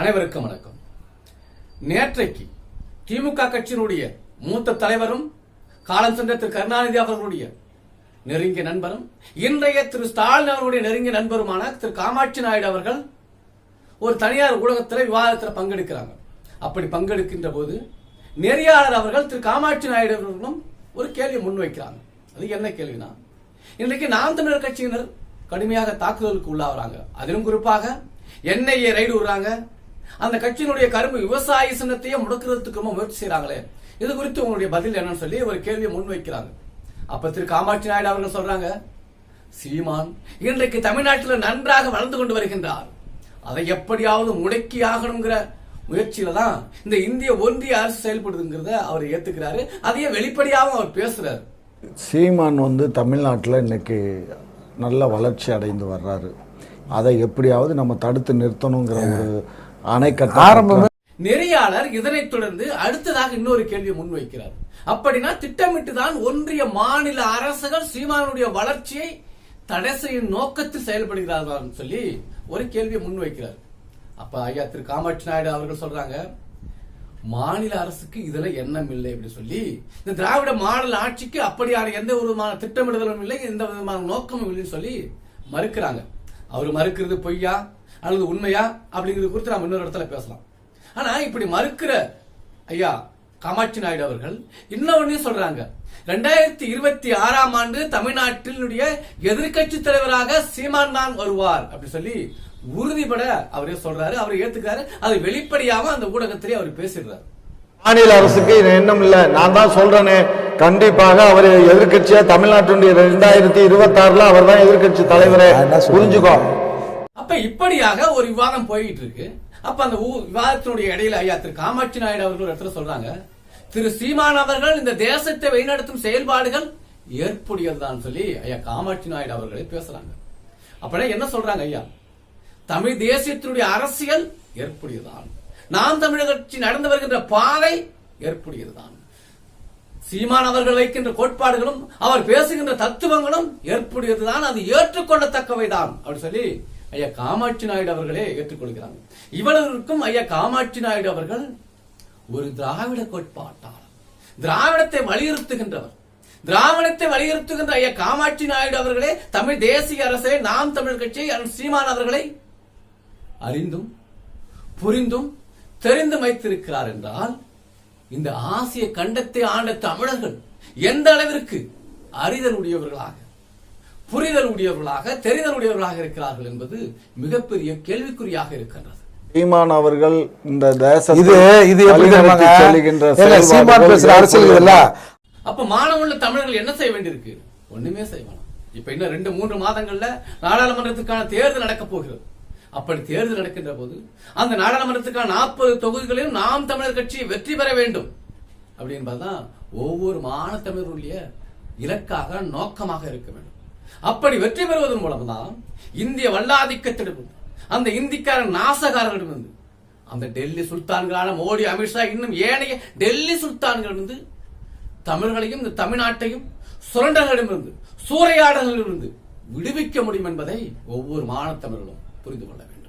அனைவருக்கும் வணக்கம். நேற்றைக்கு திமுக கட்சியினுடைய மூத்த தலைவரும் காலம் சென்ற திரு. கருணாநிதி அவர்களுடைய நெருங்கிய நண்பரும் இன்றைய திரு. ஸ்டாலின் அவர்களுடைய நெருங்கிய நண்பருமான திரு. காமாட்சி நாயுடு அவர்கள் ஒரு தனியார் ஊடகத்தில் விவாதத்தில் பங்கெடுக்கிறாங்க. அப்படி பங்கெடுக்கின்ற போது நெறியாளர் அவர்கள் திரு. காமாட்சி நாயுடு அவர்களும் ஒரு கேள்வியை முன்வைக்கிறாங்க அது என்ன கேள்வினா இன்றைக்கு நாம் தமிழர் கட்சியினர் கடுமையாக தாக்குதலுக்கு உள்ளாகிறாங்க. அதிலும் குறிப்பாக என்ஐஏ ரைடு விடுறாங்க. அந்த கட்சியினுடைய கரும்பு விவசாய சின்னத்தையே முடக்கிறதுக்கு ரொம்ப முயற்சி செய்றாங்களே. இது குறித்து உங்களுடைய பதில் என்னன்னு சொல்லி ஒரு கேள்வியை முன்வைக்கிறாங்க. அப்ப திரு காமாட்சி நாயுடு அவர்கள் சொல்றாங்க சீமான் இன்றைக்கு தமிழ்நாட்டில் நன்றாக வளர்ந்து கொண்டு வருகின்றார். அதை எப்படியாவது முடக்கி ஆகணுங்கிற முயற்சியில தான் இந்த இந்திய ஒன்றிய அரசு செயல்படுதுங்கிறத அவர் ஏத்துக்கிறாரு. அதையே வெளிப்படையாகவும் அவர் பேசுறாரு. சீமான் வந்து தமிழ்நாட்டில் இன்னைக்கு நல்ல வளர்ச்சி அடைந்து வர்றாரு. அதை எப்படியாவது நம்ம தடுத்து நிறுத்தணுங்கிற ஒரு ஆரம்பமே நெறியாளர் இதனைத் தொடர்ந்து அடுத்ததாக இன்னொரு கேள்வியை முன்வைக்கிறார். அப்படின்னா திட்டமிட்டு தான் ஒன்றிய மாநில அரசுகள் சீமானுடைய வளர்ச்சியை தடை செய்யும் நோக்கத்தில் செயல்படுகிறார்கள் சொல்லி ஒரு கேள்வியை முன்வைக்கிறார். அப்ப ஐயா திரு காமாட்சி நாயுடு அவர்கள் சொல்றாங்க மாநில அரசுக்கு இதுல எண்ணம் இல்லை அப்படி சொல்லி இந்த திராவிட மாடல் ஆட்சிக்கு அப்படியான எந்த ஒரு விதமான திட்டமிடுதலும் இல்லை எந்த விதமான நோக்கமும் இல்லைன்னு சொல்லி மறுக்கிறாங்க. அவர் மறுக்கிறது பொய்யா? அல்லது உண்மையா? அப்படிங்கிறது குறித்து நாம் இன்னொரு இடத்துல பேசலாம். ஆனா இப்படி மறுக்கிற ஐயா காமாட்சி நாயுடு அவர்கள் இன்னொன்னையும் சொல்றாங்க. ரெண்டாயிரத்தி இருபத்தி ஆறாம் ஆண்டு தமிழ்நாட்டினுடைய எதிர்க்கட்சி தலைவராக சீமான் தான் வருவார் அப்படி சொல்லி உறுதிபட அவரே சொல்றாரு அவர் ஏத்துக்கிறாரு. அது வெளிப்படையாம அந்த ஊடகத்திலே அவர் பேசிடுறாரு. மாநில அரசுக்கு இது எண்ணம் இல்ல. நான் தான் சொல்றேனே. கண்டிப்பாக அவர் எதிர்க்கட்சியா? தமிழ்நாட்டுடைய ரெண்டாயிரத்தி இருபத்தி ஆறுல அவர் தான் எதிர்க்கட்சி தலைவரே? புரிஞ்சுக்கோ. அப்ப இப்படியாக ஒரு விவாதம் போயிட்டு இருக்கு அப்ப அந்த ஊ- விவாதத்தினுடைய இடையில ஐயா திரு காமாட்சி நாயுடு அவர்கள் இடத்துல சொல்றாங்க திரு சீமான் அவர்கள் இந்த தேசத்தை வழிநடத்தும் செயல்பாடுகள் ஏற்புடையதுதான் சொல்லி ஐயா காமாட்சி நாயுடு அவர்களே பேசுறாங்க. அப்படின்னா என்ன சொல்றாங்க ஐயா? தமிழ் தேசியத்தினுடைய அரசியல் ஏற்புடையதான் நாம் தமிழர் கட்சி நடந்து வருகின்ற பாதை ஏற்புடையதுதான். சீமான் அவர்கள் வைக்கின்ற கோட்பாடுகளும் அவர் பேசுகின்ற தத்துவங்களும் ஏற்புடையதுதான். அது ஏற்றுக்கொள்ளத்தக்கவைதான். அப்படின்னு சொல்லி ஐயா காமாட்சி நாயுடு அவர்களே ஏற்றுக்கொள்கிறாங்க இவ்வளவிற்கும் ஐயா காமாட்சி நாயுடு அவர்கள் ஒரு திராவிட கோட்பாட்டாளர். திராவிடத்தை வலியுறுத்துகின்றவர். திராவிடத்தை வலியுறுத்துகின்ற ஐயா காமாட்சி நாயுடு அவர்களே தமிழ் தேசிய அரசே நாம் தமிழ் கட்சி சீமான் அவர்களை அறிந்தும் புரிந்தும் தெரிந்து வைத்திருக்கிறார் என்றால் இந்த ஆசிய கண்டத்தை ஆண்ட தமிழர்கள் எந்த அளவிற்கு அறிதல் உடையவர்களாக புரிதல் உடையவர்களாக தெரிதல் உடையவர்களாக இருக்கிறார்கள் என்பது மிகப்பெரிய கேள்விக்குறியாக இருக்கின்றது. சீமான் அவர்கள் இந்த தேச இது இது எப்படி தெரியுமாங்க? ஏங்க, சீமான் பேசுற அரசியல் இதுல அப்ப மானமுள்ள தமிழர்கள் என்ன செய்ய வேண்டியிருக்கு? ஒண்ணுமே செய்ய வேணாம். இப்ப இன்னும் ரெண்டு மூன்று மாதங்கள்ல நாடாளுமன்றத்துக்கான தேர்தல் நடக்க போகிறது. அப்படி தேர்தல் நடக்கின்ற போது அந்த நாடாளுமன்றத்துக்கான நாற்பது தொகுதிகளிலும் நாம் தமிழர் கட்சி வெற்றி பெற வேண்டும். அப்படி என்பதுதான் ஒவ்வொரு மானத்தமிழருடைய இலக்காக நோக்கமாக இருக்க வேண்டும். அப்படி வெற்றி பெறுவதன் மூலம்தான் இந்திய வல்லாதிக்கத்திடமிருந்து அந்த இந்திக்காரன் நாசகாரர்களிடமிருந்து அந்த டெல்லி சுல்தான்களான மோடி அமித்ஷா இன்னும் ஏனைய டெல்லி சுல்தான்களிடமிருந்து தமிழர்களையும் இந்த தமிழ்நாட்டையும் சுரண்டர்களிடமிருந்து சூறையாடல்களிலிருந்து விடுவிக்க முடியும் என்பதை ஒவ்வொரு மானத்தமிழர்களும் புரிந்து கொள்ள வேண்டும்.